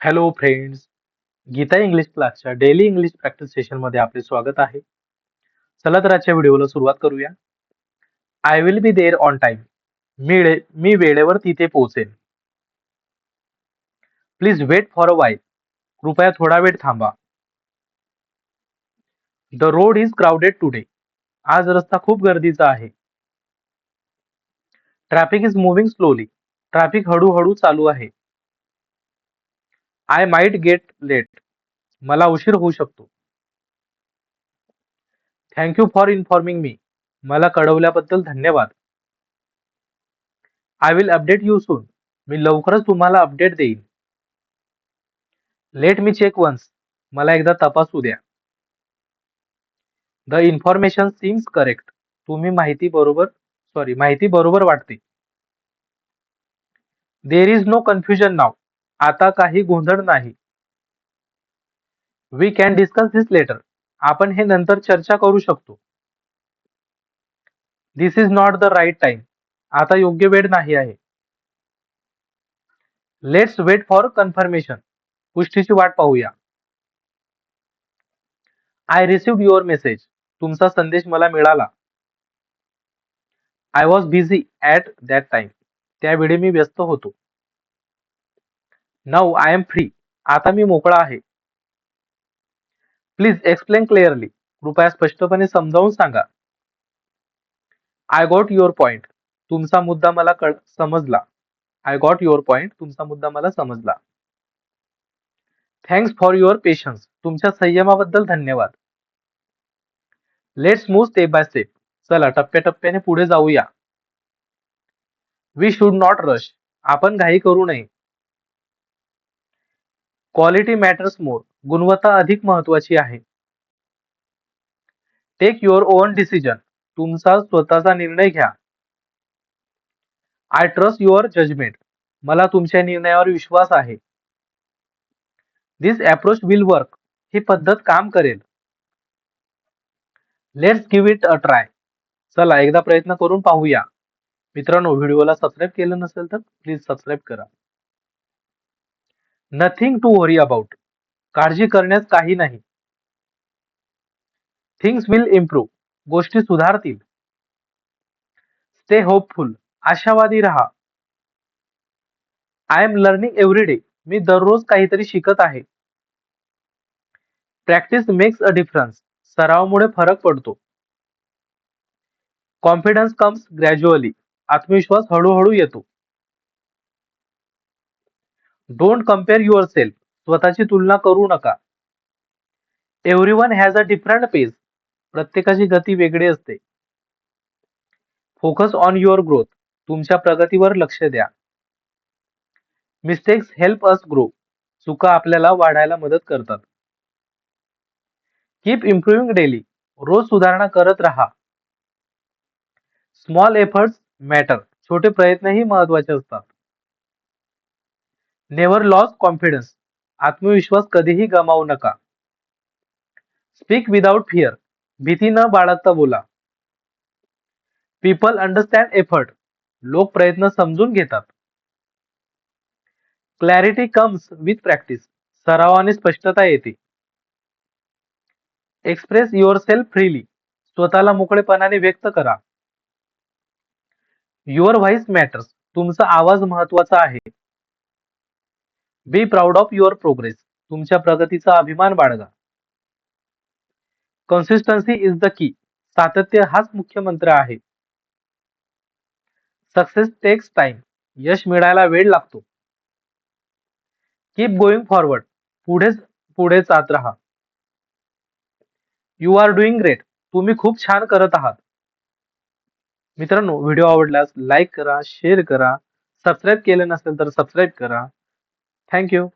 Hello friends Geeta English क्लासच्या daily English practice सेशनमध्ये आपले स्वागत आहे. चला तर आजच्या व्हिडिओला सुरुवात करूया. I will be there on time मी मी वेळेवर तिथे पोहोचेन. Please wait for a while कृपया थोडा वेळ थांबा. The road is crowded today आज रस्ता खूप गर्दीचा आहे. Traffic is moving slowly traffic हळूहळू चालू आहे. आय माइट गेट लेट मला उशीर होऊ शकतो. Thank you for informing me मला कळवल्याबद्दल धन्यवाद. I will update you soon मी लवकरच तुम्हाला अपडेट देईन. लेट मी चेक वन्स मला एकदा तपासू द्या. द इन्फॉर्मेशन सीम्स करेक्ट तुम्ही माहिती बरोबर सॉरी माहिती बरोबर वाटते. There is no confusion now आता काही गोंधळ नाही. We can discuss this later आपण हे नंतर चर्चा करू शकतो. This is not the right time आता योग्य वेळ नाही आहे. लेट्स वेट फॉर कन्फर्मेशन पुष्टीची वाट पाहूया. आय रिसिव्ह युअर मेसेज तुमचा संदेश मला मिळाला. I was busy at that time त्यावेळी मी व्यस्त होतो. नाऊ आय एम फ्री आता मी मोकळा आहे. प्लीज एक्सप्लेन क्लिअरली कृपया स्पष्टपणे समजावून सांगा. आय गॉट युअर पॉइंट तुमचा मुद्दा मला कळ समजला. आय गॉट युअर पॉइंट तुमचा मुद्दा मला समजला. थँक्स फॉर युअर पेशन्स तुमच्या संयमाबद्दल धन्यवाद. Let's move step by step चला टप्प्याटप्प्याने पुढे जाऊया. वी शुड नॉट रश आपण घाई करू नये. क्वालिटी मॅटर्स मोर गुणवत्ता अधिक महत्वाची आहे. टेक युअर ओन डिसिजन तुमचा स्वतःचा निर्णय घ्या. आय ट्रस्ट युअर जजमेंट मला तुमच्या निर्णयावर विश्वास आहे. दिस अप्रोच विल वर्क ही पद्धत काम करेल. Let's give it a try चला एकदा प्रयत्न करून पाहूया. मित्रांनो व्हिडिओला सबस्क्राईब केलं नसेल तर प्लीज सबस्क्राईब करा. नथिंग टू वरी अबाउट काळजी करण्यास काही नाही. थिंग्स विल इम्प्रूव्ह गोष्टी सुधारतील. स्टे होपफुल आशावादी राहा. I am learning every day मी दररोज काहीतरी शिकत आहे. प्रॅक्टिस मेक्स अ डिफरन्स सरावमुळे फरक पडतो. कॉन्फिडन्स कम्स ग्रॅज्युअली आत्मविश्वास हळूहळू येतो. डोंट कंपेअर युअर सेल्फ स्वतःची तुलना करू नका. Everyone has a different pace प्रत्येकाची गती वेगळी असते. फोकस ऑन युअर ग्रोथ तुमच्या प्रगतीवर लक्ष द्या. मिस्टेक्स हेल्प अस ग्रो चुका आपल्याला वाढायला मदत करतात. कीप इम्प्रुव्हिंग डेली रोज सुधारणा करत राहा. स्मॉल एफर्ट्स मॅटर छोटे प्रयत्नही महत्त्वाचे असतात. नेव्हर लॉस कॉन्फिडन्स आत्मविश्वास कधीही गमावू नका. स्पीक विदाउट फिअर भीती न बाळगता बोला. पीपल अंडरस्टँड एफर्ट लोक प्रयत्न समजून घेतात. क्लॅरिटी कम्स विथ प्रॅक्टिस सरावाने स्पष्टता येते. एक्सप्रेस युअर सेल्फ फ्रीली स्वतःला मोकळेपणाने व्यक्त करा. युअर व्हॉइस मॅटर्स तुमचा आवाज महत्त्वाचा आहे. Be proud of your progress तुमच्या प्रगतीचा अभिमान बाळगा. कन्सिस्टन्सी इज द की सातत्य हाच मुख्य मंत्र आहे. सक्सेस टेक्स टाइम यश मिळायला वेळ लागतो. कीप गोइंग फॉरवर्ड पुढेच पुढे जात राहा. यू आर डुईंग ग्रेट तुम्ही खूप छान करत आहात. मित्रांनो व्हिडिओ आवडल्यास लाईक करा शेअर करा. सबस्क्राईब केले नसेल तर सबस्क्राईब करा. थँक्यू